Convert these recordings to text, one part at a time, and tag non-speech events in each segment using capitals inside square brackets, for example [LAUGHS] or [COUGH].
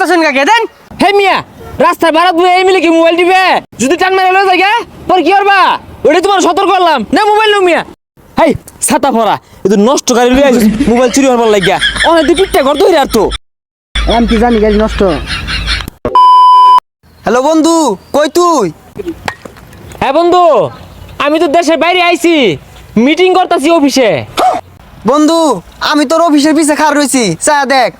মারতেছেন কাকে? দেন। হে মিয়া রাস্তায় বারাত বুয়ে এই মিলে কি মোবাইল দিবে? যদি টান মারে লয়ে যায় পর কি করবা? ওটা তোমার সতর্ক করলাম। না মোবাইল নাও মিয়া। হাই ছাতা ভরা। এতো নষ্ট গাড়ি লয়ে আইছিস মোবাইল চুরি হবার লাগিয়া। অনেক দুই তো আমি কি জানি গাড়ি নষ্ট। হ্যালো বন্ধু কই তুই? হ্যাঁ বন্ধু আমি তো দেশের বাইরে আইছি। মিটিং করতেছি অফিসে। বন্ধু আমি তোর অফিসের পিছে খার রয়েছি। চা দেখ।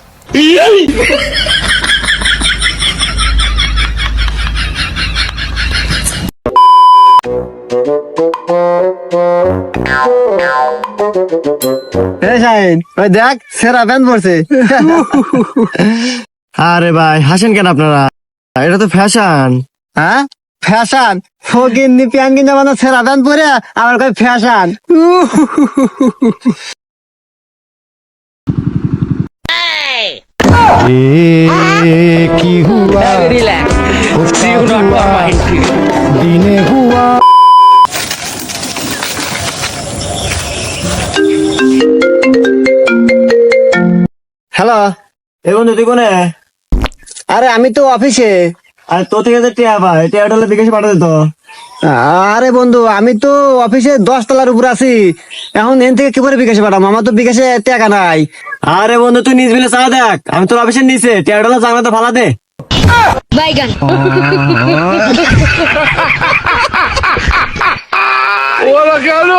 দেখ সেরা প্যান্ট পরছে। আরে ভাই হাসেন কেন আপনারা? এটা তো ফ্যাশন। হ্যাঁ? ফ্যাশন? ফকির নি প্যান্ট কিনে মানে সেরা প্যান্ট পরে আমার কই ফ্যাশন। কি হুয়া? রিল্যাক্স দিনে হুয়া। হ্যালো। এ বন্ধু তুই কোনে? আরে আমি তো অফিসে। আরে তো থেকে যে টিয়া ভাই টিয়াটা হলে বিকাশে পাঠাতে তো। আরে বন্ধু আমি তো অফিসে দশ তলার উপর আছি। এখন এন থেকে কি করে বিকাশে পাঠাবো? আমার তো বিকাশে টাকা নাই। আরে বন্ধু তুই নিজ মিলে চা দেখ। আমি তোর অফিসের নিচে। টিয়াটা জানা তো ফালা দে। Baigan. [LAUGHS]